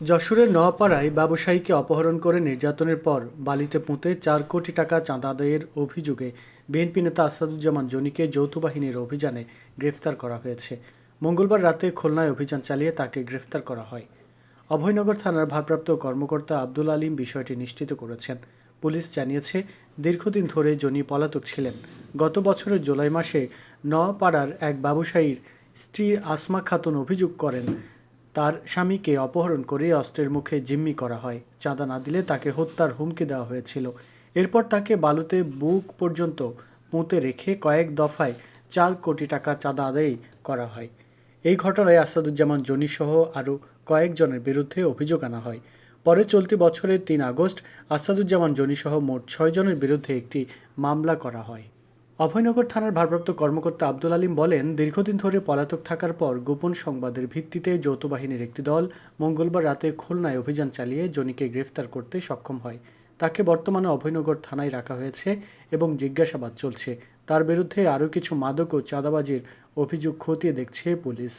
যশোরের নওয়াপাড়ায় ব্যবসায়ীকে অপহরণ করে নির্যাতনের পর বালিতে পুঁতে চার কোটি টাকা চাঁদা আদায়ের অভিযোগে বিএনপি নেতা আসাদুজ্জামান জনিকে যৌথ বাহিনীর অভিযানে গ্রেফতার করা হয়েছে। মঙ্গলবার রাতে খুলনায় অভিযান চালিয়ে তাকে গ্রেফতার করা হয়। অভয়নগর থানার ভারপ্রাপ্ত কর্মকর্তা আব্দুল আলীম বিষয়টি নিশ্চিত করেছেন। পুলিশ জানিয়েছে, দীর্ঘদিন ধরে জনি পলাতক ছিলেন। গত বছরের জুলাই মাসে নওয়াপাড়ার এক ব্যবসায়ীর স্ত্রী আসমা খাতুন অভিযোগ করেন তার স্বামীকে অপহরণ করে অস্ত্রের মুখে জিম্মি করা হয়। চাঁদা না দিলে তাকে হত্যার হুমকি দেওয়া হয়েছিল। এরপর তাকে বালুতে বুক পর্যন্ত পুঁতে রেখে কয়েক দফায় চার কোটি টাকা চাঁদা আদায় করা হয়। এই ঘটনায় আসাদুজ্জামান জনিসহ আরও কয়েকজনের বিরুদ্ধে অভিযোগ আনা হয়। পরে চলতি বছরের তিন আগস্ট আসাদুজ্জামান জনিসহ মোট ছয়জনের বিরুদ্ধে একটি মামলা করা হয়। অভয়নগর থানার ভারপ্রাপ্ত কর্মকর্তা আব্দুল আলীম বলেন, দীর্ঘদিন ধরে পলাতক থাকার পর গোপন সংবাদের ভিত্তিতে যৌথ বাহিনীর একটি দল মঙ্গলবার রাতে খুলনায় অভিযান চালিয়ে জনিকে গ্রেফতার করতে সক্ষম হয়। তাকে বর্তমানে অভয়নগর থানায় রাখা হয়েছে এবং জিজ্ঞাসাবাদ চলছে। তার বিরুদ্ধে আরও কিছু মাদক ও চাঁদাবাজির অভিযোগ খতিয়ে দেখছে পুলিশ।